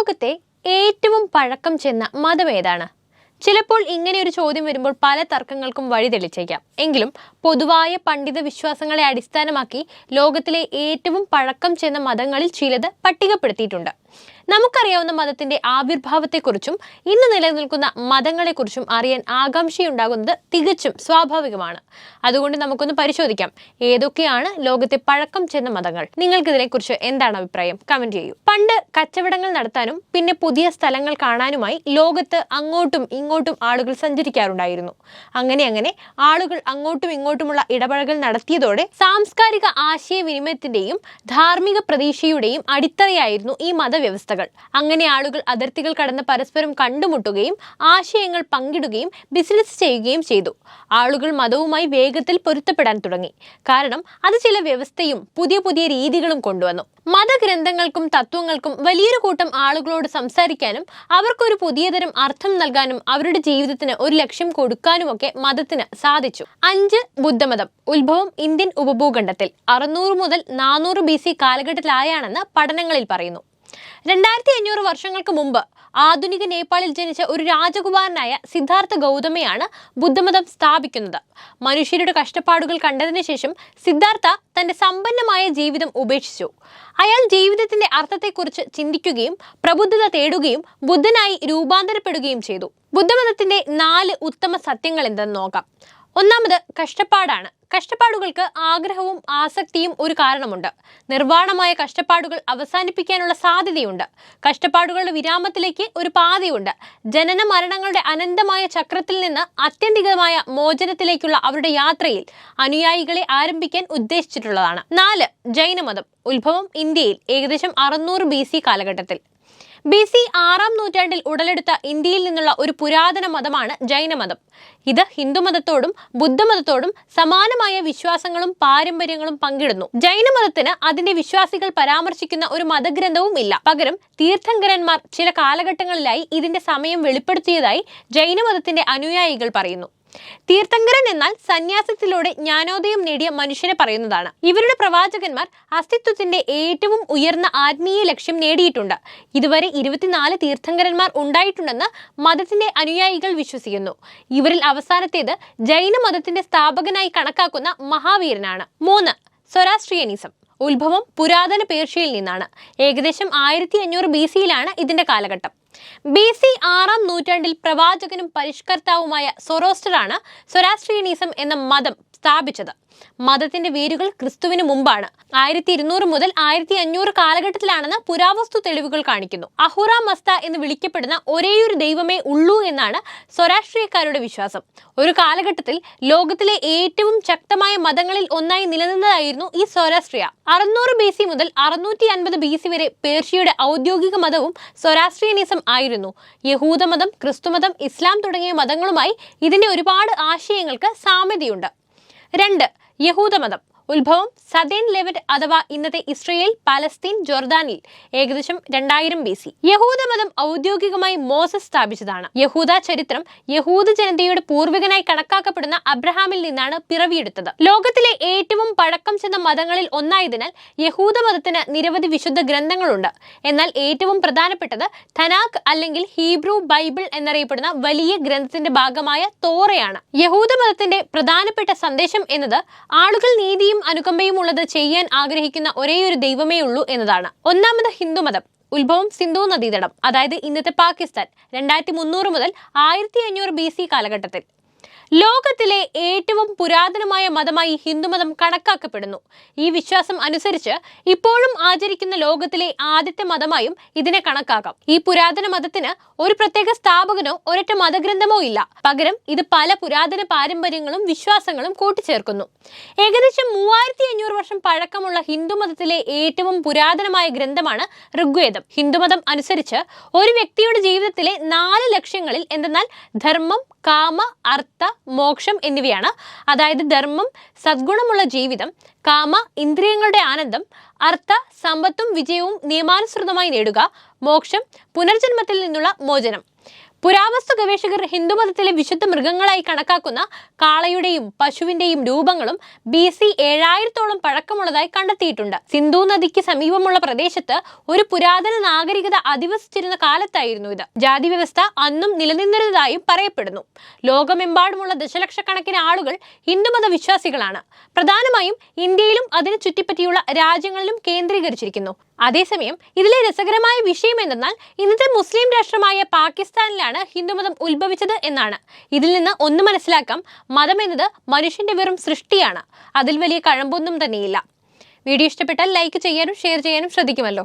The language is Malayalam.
ലോകത്തെ ഏറ്റവും പഴക്കം ചെന്ന മതം ഏതാണ്? ചിലപ്പോൾ ഇങ്ങനെ ഒരു ചോദ്യം വരുമ്പോൾ പല തർക്കങ്ങൾക്കും വഴി തെളിച്ചേക്കാം. എങ്കിലും പൊതുവായ പണ്ഡിത വിശ്വാസങ്ങളെ അടിസ്ഥാനമാക്കി ലോകത്തിലെ ഏറ്റവും പഴക്കം ചെന്ന മതങ്ങളിൽ ചിലത് പട്ടികപ്പെടുത്തിയിട്ടുണ്ട്. നമുക്കറിയാവുന്ന മതത്തിന്റെ ആവിർഭാവത്തെക്കുറിച്ചും ഇന്ന് നിലനിൽക്കുന്ന മതങ്ങളെക്കുറിച്ചും അറിയാൻ ആകാംക്ഷയുണ്ടാകുന്നത് തികച്ചും സ്വാഭാവികമാണ്. അതുകൊണ്ട് നമുക്കൊന്ന് പരിശോധിക്കാം. ഏതൊക്കെയാണ് ലോകത്തെ പഴക്കം ചെന്ന മതങ്ങൾ? നിങ്ങൾക്ക് ഇതിനെക്കുറിച്ച് എന്താണ് അഭിപ്രായം? കമന്റ് ചെയ്യൂ. പണ്ട് കച്ചവടങ്ങൾ നടത്താനും പിന്നെ പുതിയ സ്ഥലങ്ങൾ കാണാനുമായി ലോകത്ത് അങ്ങോട്ടും ഇങ്ങോട്ടും ആളുകൾ സഞ്ചരിക്കാറുണ്ടായിരുന്നു. അങ്ങനെ അങ്ങനെ ആളുകൾ അങ്ങോട്ടും ഇങ്ങോട്ടുമുള്ള ഇടപഴകൽ നടത്തിയതോടെ സാംസ്കാരിക ആശയവിനിമയത്തിന്റെയും ധാർമ്മിക പ്രതീക്ഷയുടെയും അടിത്തറയായിരുന്നു ഈ മതവ്യവസ്ഥകൾ അങ്ങനെ ആളുകൾ അതിർത്തികൾ കടന്ന് പരസ്പരം കണ്ടുമുട്ടുകയും ആശയങ്ങൾ പങ്കിടുകയും ബിസിനസ് ചെയ്യുകയും ചെയ്തു. ആളുകൾ മതവുമായി വേഗത്തിൽ പൊരുത്തപ്പെടാൻ തുടങ്ങി. കാരണം അത് ചില വ്യവസ്ഥയും പുതിയ പുതിയ രീതികളും കൊണ്ടുവന്നു. മതഗ്രന്ഥങ്ങൾക്കും തത്വങ്ങൾക്കും വലിയൊരു കൂട്ടം ആളുകളോട് സംസാരിക്കാനും അവർക്കൊരു പുതിയതരം അർത്ഥം നൽകാനും അവരുടെ ജീവിതത്തിന് ഒരു ലക്ഷ്യം കൊടുക്കാനുമൊക്കെ മതത്തിന് സാധിച്ചു. അഞ്ച് ബുദ്ധമതം ഉത്ഭവം ഇന്ത്യൻ ഉപഭൂഖണ്ഡത്തിൽ. അറുന്നൂറ് മുതൽ നാനൂറ് ബി സി കാലഘട്ടത്തിലായാണെന്ന് പഠനങ്ങളിൽ പറയുന്നു. രണ്ടായിരത്തി അഞ്ഞൂറ് വർഷങ്ങൾക്ക് മുമ്പ് ആധുനിക നേപ്പാളിൽ ജനിച്ച ഒരു രാജകുമാരനായ സിദ്ധാർത്ഥ ഗൗതമയാണ് ബുദ്ധമതം സ്ഥാപിക്കുന്നത്. മനുഷ്യരുടെ കഷ്ടപ്പാടുകൾ കണ്ടതിന് ശേഷം സിദ്ധാർത്ഥ തന്റെ സമ്പന്നമായ ജീവിതം ഉപേക്ഷിച്ചു. അയാൾ ജീവിതത്തിന്റെ അർത്ഥത്തെക്കുറിച്ച് ചിന്തിക്കുകയും പ്രബുദ്ധത തേടുകയും ബുദ്ധനായി രൂപാന്തരപ്പെടുകയും ചെയ്തു. ബുദ്ധമതത്തിന്റെ നാല് ഉത്തമ സത്യങ്ങൾ എന്തെന്ന് നോക്കാം. ഒന്നാമത് കഷ്ടപ്പാടാണ്. കഷ്ടപ്പാടുകൾക്ക് ആഗ്രഹവും ആസക്തിയും ഒരു കാരണമുണ്ട്. നിർവാണമായ കഷ്ടപ്പാടുകൾ അവസാനിപ്പിക്കാനുള്ള സാധ്യതയുണ്ട്. കഷ്ടപ്പാടുകളുടെ വിരാമത്തിലേക്ക് ഒരു പാതയുണ്ട്. ജനന മരണങ്ങളുടെ അനന്തമായ ചക്രത്തിൽ നിന്ന് അത്യന്തികമായ മോചനത്തിലേക്കുള്ള അവരുടെ യാത്രയിൽ അനുയായികളെ ആരംഭിക്കാൻ ഉദ്ദേശിച്ചിട്ടുള്ളതാണ്. നാല് ജൈനമതം. ഉത്ഭവം ഇന്ത്യയിൽ ഏകദേശം അറുന്നൂറ് ബി സി കാലഘട്ടത്തിൽ. ബി സി ആറാം നൂറ്റാണ്ടിൽ ഉടലെടുത്ത ഇന്ത്യയിൽ നിന്നുള്ള ഒരു പുരാതന മതമാണ് ജൈനമതം ഇത് ഹിന്ദുമതത്തോടും ബുദ്ധമതത്തോടും സമാനമായ വിശ്വാസങ്ങളും പാരമ്പര്യങ്ങളും പങ്കിടുന്നു. ജൈനമതത്തിന് അതിന്റെ വിശ്വാസികൾ പരാമർശിക്കുന്ന ഒരു മതഗ്രന്ഥവും ഇല്ല. പകരം തീർത്ഥങ്കരന്മാർ ചില കാലഘട്ടങ്ങളിലായി ഇതിന്റെ സമയം വെളിപ്പെടുത്തിയതായി ജൈനമതത്തിന്റെ അനുയായികൾ പറയുന്നു. തീർത്ഥങ്കരൻ എന്നാൽ സന്യാസത്തിലൂടെ ജ്ഞാനോദയം നേടിയ മനുഷ്യനെ പറയുന്നതാണ്. ഇവരുടെ പ്രവാചകന്മാർ അസ്തിത്വത്തിന്റെ ഏറ്റവും ഉയർന്ന ആത്മീയ ലക്ഷ്യം നേടിയിട്ടുണ്ട്. ഇതുവരെ ഇരുപത്തിനാല് തീർത്ഥങ്കരന്മാർ ഉണ്ടായിട്ടുണ്ടെന്ന് മതത്തിന്റെ അനുയായികൾ വിശ്വസിക്കുന്നു. ഇവരിൽ അവസാനത്തേത് ജൈന മതത്തിന്റെ സ്ഥാപകനായി കണക്കാക്കുന്ന മഹാവീരനാണ്. മൂന്ന് സ്വരാഷ്ട്രീയനിസം. ഉത്ഭവം പുരാതന പേർഷ്യയിൽ നിന്നാണ്. ഏകദേശം ആയിരത്തി അഞ്ഞൂറ് ബി സിയിലാണ് ഇതിന്റെ കാലഘട്ടം. ബി സി ആറാം നൂറ്റാണ്ടിൽ പ്രവാചകനും പരിഷ്കർത്താവുമായ സൊറോസ്റ്ററാണ് സൊറാസ്ട്രിയനിസം എന്ന മതം സ്ഥാപിച്ചത്. മതത്തിന്റെ വേരുകൾ ക്രിസ്തുവിന് മുമ്പാണ്. ആയിരത്തി ഇരുന്നൂറ് മുതൽ ആയിരത്തി അഞ്ഞൂറ് കാലഘട്ടത്തിലാണെന്ന് പുരാവസ്തു തെളിവുകൾ കാണിക്കുന്നു. അഹുറ മസ്ത എന്ന് വിളിക്കപ്പെടുന്ന ഒരേയൊരു ദൈവമേ ഉള്ളൂ എന്നാണ് സ്വരാഷ്ട്രീയക്കാരുടെ വിശ്വാസം. ഒരു കാലഘട്ടത്തിൽ ലോകത്തിലെ ഏറ്റവും ശക്തമായ മതങ്ങളിൽ ഒന്നായി നിലനിന്നതായിരുന്നു ഈ സ്വരാഷ്ട്രിയ. അറുന്നൂറ് ബി സി മുതൽ അറുന്നൂറ്റി അൻപത് ബി സി വരെ പേർഷ്യയുടെ ഔദ്യോഗിക മതവും സ്വരാഷ്ട്രീയനിസം ആയിരുന്നു. യഹൂദമതം ക്രിസ്തുമതം ഇസ്ലാം തുടങ്ങിയ മതങ്ങളുമായി ഇതിന്റെ ഒരുപാട് ആശയങ്ങൾക്ക് സാമ്യതയുണ്ട്. രണ്ട് യഹൂദമതം. ഉത്ഭവം സദേൻ ലെവറ്റ് അഥവാ ഇന്നത്തെ ഇസ്രയേൽ പാലസ്തീൻ ജോർദാനിൽ ഏകദേശം രണ്ടായിരം ബി സി. യഹൂദമതം ഔദ്യോഗികമായി മോസസ് സ്ഥാപിച്ചതാണ്. യഹൂദ ചരിത്രം യഹൂദ ജനതയുടെ പൂർവികനായി കണക്കാക്കപ്പെടുന്ന അബ്രഹാമിൽ നിന്നാണ് പിറവിയെടുത്തത്. ലോകത്തിലെ ഏറ്റവും പഴക്കം ചെന്ന മതങ്ങളിൽ ഒന്നായതിനാൽ യഹൂദ മതത്തിന് നിരവധി വിശുദ്ധ ഗ്രന്ഥങ്ങളുണ്ട്. എന്നാൽ ഏറ്റവും പ്രധാനപ്പെട്ടത് ധനാഖ് അല്ലെങ്കിൽ ഹീബ്രു ബൈബിൾ എന്നറിയപ്പെടുന്ന വലിയ ഗ്രന്ഥത്തിന്റെ ഭാഗമായ തോറയാണ്. യഹൂദ മതത്തിന്റെ പ്രധാനപ്പെട്ട സന്ദേശം എന്നത് ആളുകൾ നീതിയും അനുകമ്പയും ഉള്ളത് ചെയ്യാൻ ആഗ്രഹിക്കുന്ന ഒരേയൊരു ദൈവമേ ഉള്ളൂ എന്നതാണ്. ഒന്നാമത് ഹിന്ദുമതം ഉത്ഭവം സിന്ധു നദീതടം. അതായത് ഇന്നത്തെ പാകിസ്ഥാൻ. രണ്ടായിരത്തി മുന്നൂറ് മുതൽ ആയിരത്തി അഞ്ഞൂറ് ബി സി കാലഘട്ടത്തിൽ. ലോകത്തിലെ ഏറ്റവും പുരാതനമായ മതമായി ഹിന്ദുമതം കണക്കാക്കപ്പെടുന്നു. ഈ വിശ്വാസം അനുസരിച്ച് ഇപ്പോഴും ആചരിക്കുന്ന ലോകത്തിലെ ആദ്യത്തെ മതമായും ഇതിനെ കണക്കാക്കാം. ഈ പുരാതന മതത്തിന് ഒരു പ്രത്യേക സ്ഥാപകനോ ഒരൊറ്റ മതഗ്രന്ഥമോ ഇല്ല. പകരം ഇത് പല പുരാതന പാരമ്പര്യങ്ങളും വിശ്വാസങ്ങളും കൂട്ടിച്ചേർക്കുന്നു. ഏകദേശം മൂവായിരത്തി അഞ്ഞൂറ് വർഷം പഴക്കമുള്ള ഹിന്ദുമതത്തിലെ ഏറ്റവും പുരാതനമായ ഗ്രന്ഥമാണ് ഋഗ്വേദം. ഹിന്ദുമതം അനുസരിച്ച് ഒരു വ്യക്തിയുടെ ജീവിതത്തിലെ നാല് ലക്ഷ്യങ്ങളിൽ എന്തെന്നാൽ ധർമ്മം കാമ അർത്ഥ മോക്ഷം എന്നിവയാണ്. അതായത് ധർമ്മം സദ്ഗുണമുള്ള ജീവിതം കാമ ഇന്ദ്രിയങ്ങളുടെ ആനന്ദം അർത്ഥ സമ്പത്തും വിജയവും നിയമാനുസൃതമായി നേടുക മോക്ഷം പുനർജന്മത്തിൽ നിന്നുള്ള മോചനം. പുരാവസ്തു ഗവേഷകർ ഹിന്ദുമതത്തിലെ വിശുദ്ധ മൃഗങ്ങളായി കണക്കാക്കുന്ന കാളയുടെയും പശുവിന്റെയും രൂപങ്ങളും ബി സി ഏഴായിരത്തോളം പഴക്കമുള്ളതായി കണ്ടെത്തിയിട്ടുണ്ട്. സിന്ധു നദിക്ക് സമീപമുള്ള പ്രദേശത്ത് ഒരു പുരാതന നാഗരികത അധിവസിച്ചിരുന്ന കാലത്തായിരുന്നു ഇത്. ജാതി വ്യവസ്ഥ അന്നും നിലനിന്നിരുന്നതായും പറയപ്പെടുന്നു. ലോകമെമ്പാടുമുള്ള ദശലക്ഷക്കണക്കിന് ആളുകൾ ഹിന്ദുമത വിശ്വാസികളാണ്. പ്രധാനമായും ഇന്ത്യയിലും അതിനു ചുറ്റിപ്പറ്റിയുള്ള രാജ്യങ്ങളിലും കേന്ദ്രീകരിച്ചിരിക്കുന്നു. അതേസമയം ഇതിലെ രസകരമായ വിഷയം എന്തെന്നാൽ ഇന്നത്തെ മുസ്ലിം രാഷ്ട്രമായ പാകിസ്ഥാനിലാണ് ഹിന്ദുമതം ഉത്ഭവിച്ചത് എന്നാണ്. ഇതിൽ നിന്ന് ഒന്ന് മനസ്സിലാക്കാം മതം എന്നത് മനുഷ്യന്റെ വെറും സൃഷ്ടിയാണ്. അതിൽ വലിയ കഴമ്പൊന്നും തന്നെയില്ല. വീഡിയോ ഇഷ്ടപ്പെട്ടാൽ ലൈക്ക് ചെയ്യാനും ഷെയർ ചെയ്യാനും ശ്രദ്ധിക്കുമല്ലോ.